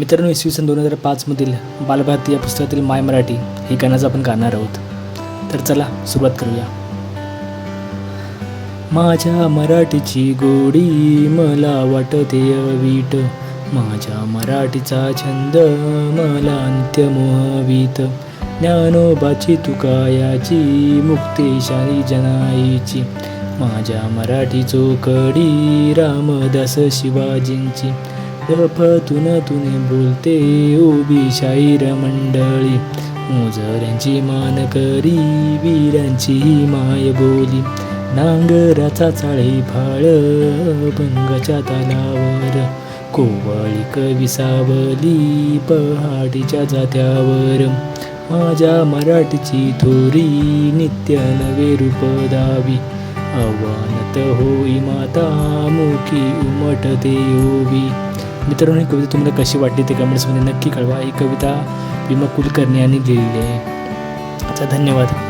मित्रांनो इसवी सन दोन हजार पाचमधील बालभारती या पुस्तकातील माय मराठी हे गाण्याचं आपण गाणार आहोत. तर चला सुरुवात करूया. माझ्या मराठीची गोडी मला वाटते अवीट. माझ्या मराठीचा छंद मला अंत्यमवीत ज्ञानोबाची ज्ञानोबाची तुकायाची मुक्तेशारी जनाईची. माझ्या मराठी चोकडी रामदास शिवाजींची. गपतून तुने बोलते उभी शाहीर मंडळी मोजऱ्यांची मान करी वीरांची माय बोली नांगराचा चाळी फाळ भंगाच्या तालावर कोवळी कवी सावली पहाडीच्या जात्यावर माझ्या मराठीची थोरी नित्य नवे रूप दावी आव्हानत होई माता मुखी उमटते ओवी मित्रांनो ही कविता तुम्हाला कशी वाटली ते कमेंट्समध्ये नक्की कळवा. ही कविता विमा कुलकर्णी यांनी लिहिलेली आहे. अच्छा धन्यवाद.